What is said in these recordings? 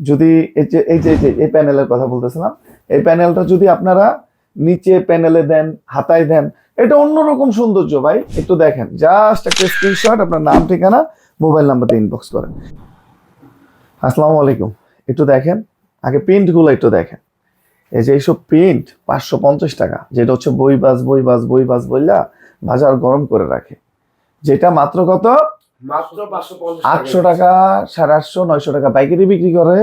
যদি এই যে এই যে, এই প্যানেলের কথা বলতেছিলাম, এই প্যানেলটা যদি আপনারা নিচে প্যানেলে দেন, হাতায় দেন, এটা অন্যরকম সৌন্দর্য ভাই। একটু দেখেন জাস্ট একটা স্ক্রিনশট আপনার নাম, ঠিকানা মোবাইল নাম্বারতে ইনবক্স করেন। আসসালামু আলাইকুম। একটু দেখেন, আগে প্রিন্টগুলো একটু দেখেন। এই যে এইসব প্রিন্ট পাঁচশো পঞ্চাশ টাকা, যেটা হচ্ছে বই বাস বই বাস বই বাস বললা বাজার গরম করে রাখে। যেটা মাত্র কত? আটশো টাকা সাড়ে আটশো নয়শো টাকা পাইকারি বিক্রি করে।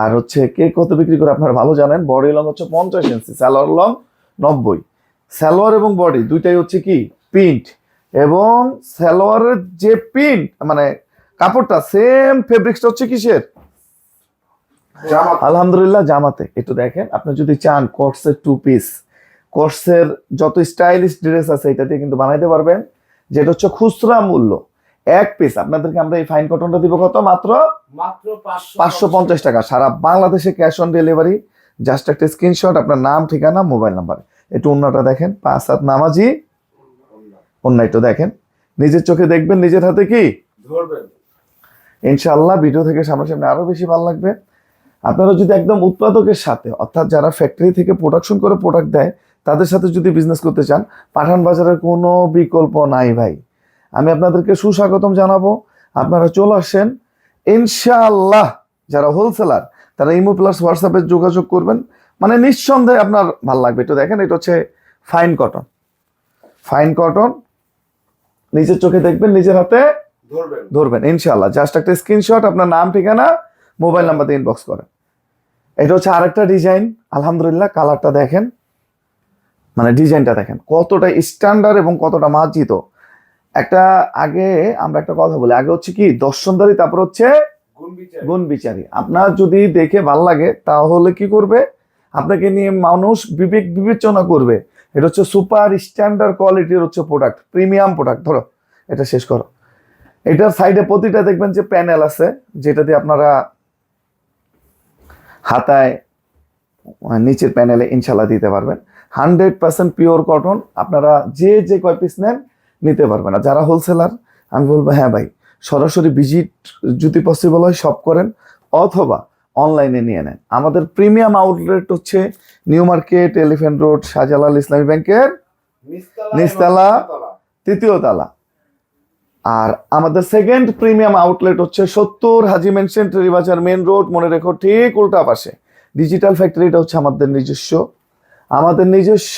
আর হচ্ছে কে কত বিক্রি করে আপনারা ভালো জানেন বডি লং হচ্ছে পঞ্চাশ ইঞ্চি স্যালোয়ার লং নব্বই। স্যালোয়ার এবং বডি দুইটাই হচ্ছে কি? প্রিন্ট। এবং স্যালোয়ারের যে প্রিন্ট মানে কাপড়টা সেম ফেব্রিক্সটা হচ্ছে কিসের? আলহামদুলিল্লাহ জামাতে। একটু দেখেন আপনি যদি চান কোর্সের টু পিস কোর্সের যত স্টাইলিশ ড্রেস আছে এটা দিয়ে কিন্তু বানাইতে পারবেন। যেটা হচ্ছে খুচরা মূল্য। এক পিস আপনাদেরকে আমরা এই ফাইন কটনটা দিব কত? মাত্র মাত্র পাঁচশো পঞ্চাশ টাকা। সারা বাংলাদেশে ক্যাশ অন ডেলিভারি জাস্ট একটা স্ক্রিনশট আপনার নাম ঠিকানা মোবাইল নাম্বার একটু অন্যটা দেখেন। পাঁচ হাত নামাজি। অন্য একটু দেখেন। নিজের চোখে দেখবেন নিজের হাতে কি? ধরবেন। ইনশাআল্লাহ ভিডিও থেকে সামনাসামনি আরও বেশি ভালো লাগবে। আপনারা যদি একদম উৎপাদকের সাথে অর্থাৎ যারা ফ্যাক্টরি থেকে প্রোডাকশন করে প্রোডাক্ট দেয় তাদের সাথে যদি বিজনেস করতে চান পাঠান বাজারের কোনো বিকল্প নাই ভাই। আমি আপনাদেরকে সুস্বাগতম জানাব। আপনারা চলে আসেন। ইনশাআল্লাহ যারা হোলসেলার তারা ইমো প্লাস হোয়াটসঅ্যাপে যোগাযোগ করবেন। মানে নিঃসন্দেহে আপনার ভালো লাগবে। একটু দেখেন এটা হচ্ছে ফাইন কটন ফাইন কটন নিজের চোখে দেখবেন নিজের হাতে ধরবেন। ধরবেন ইনশাল্লাহ জাস্ট একটা স্ক্রিনশট আপনার নাম ঠিকানা মোবাইল নাম্বার দিয়ে ইনবক্স করেন। এটা হচ্ছে আরেকটা ডিজাইন আলহামদুলিল্লাহ কালারটা দেখেন। মানে ডিজাইনটা দেখেন। কতটা স্ট্যান্ডার্ড এবং কতটা মার্জিত। একটা আগে আমরা একটা কথা বলি আগে হচ্ছে কি দর্শনদারি তারপর হচ্ছে গুণ বিচারী। আপনার যদি দেখে ভালো লাগে তাহলে কি করবে? আপনাকে নিয়ে মানুষ বিবেক বিবেচনা করবে। এটা হচ্ছে সুপার স্ট্যান্ডার্ড কোয়ালিটির হচ্ছে প্রোডাক্ট প্রিমিয়াম প্রোডাক্ট ধরো এটা শেষ করো। এটার সাইডে প্রতিটা দেখবেন যে প্যানেল আছে যেটা দিয়ে আপনারা হাতায় নিচের প্যানেলে ইনশাল্লাহ দিতে পারবেন। হান্ড্রেড পার্সেন্ট পিওর কটন আপনারা যে যে কয় পিস নেন নিতে পারবে না। যারা হোলসেলার আমি বলব হ্যাঁ ভাই সরাসরি ভিজিট যদি পসিবল হয় সব করেন অথবা অনলাইনে নিয়ে নেন। আমাদের প্রিমিয়াম আউটলেট হচ্ছে new market elephant road Shahjalal Islami ব্যাংকের নিচতলা। তৃতীয় তালা। আর আমাদের সেকেন্ড প্রিমিয়াম আউটলেট হচ্ছে সত্তর হাজি মেনশন বাজার মেন রোড মনে রেখো ঠিক উল্টা পাশে। ডিজিটাল ফ্যাক্টরিটা হচ্ছে আমাদের নিজস্ব। আমাদের নিজস্ব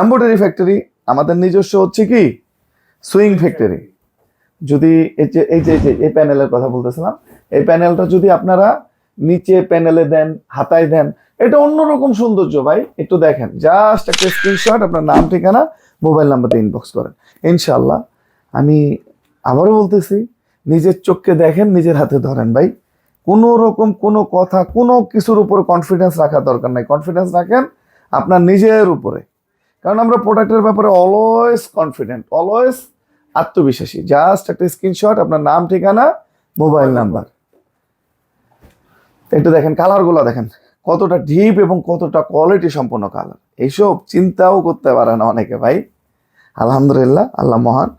এম্ব্রয়ডারি ফ্যাক্টরি আমাদের নিজস্ব হচ্ছে কি? Sewing factory. যদি এই যে এই যে, এই প্যানেলের কথা বলতেছিলাম, এই প্যানেলটা যদি আপনারা নিচে প্যানেলে দেন, হাতায় দেন, এটা অন্যরকম সৌন্দর্য ভাই। একটু দেখেন জাস্ট একটা স্ক্রিনশট আপনার নাম, ঠিকানা মোবাইল নাম্বারতে ইনবক্স করেন। ইনশাল্লাহ আমি আবারও বলতেছি, নিজের চোখকে দেখেন, নিজের হাতে ধরেন ভাই। কোনো রকম কোনো কথা, কোনো কিছুর উপরে কনফিডেন্স রাখার দরকার নাই। কনফিডেন্স রাখেন আপনার নিজের উপরে। কারণ আমরা প্রোডাক্টের ব্যাপারে অলওয়েজ কনফিডেন্ট অলওয়েজ আত্মবিশ্বাসী। জাস্ট একটা স্ক্রিনশট আপনার নাম, ঠিকানা মোবাইল নাম্বার একটু দেখেন কালারগুলো দেখেন। কতটা ডিপ এবং কতটা কোয়ালিটি সম্পন্ন কালার এইসব চিন্তাও করতে পারে না অনেকে, ভাই। আলহামদুলিল্লাহ, আল্লাহ মহান।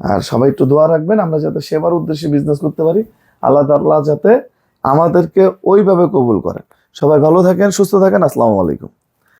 আর সবাই একটু দোয়া রাখবেন, আমরা যাতে সেবার উদ্দেশ্যে বিজনেস করতে পারি। আল্লাহ তাআলা যাতে আমাদেরকে ওইভাবে কবুল করেন। সবাই ভালো থাকেন, সুস্থ থাকেন, আসসালামু আলাইকুম।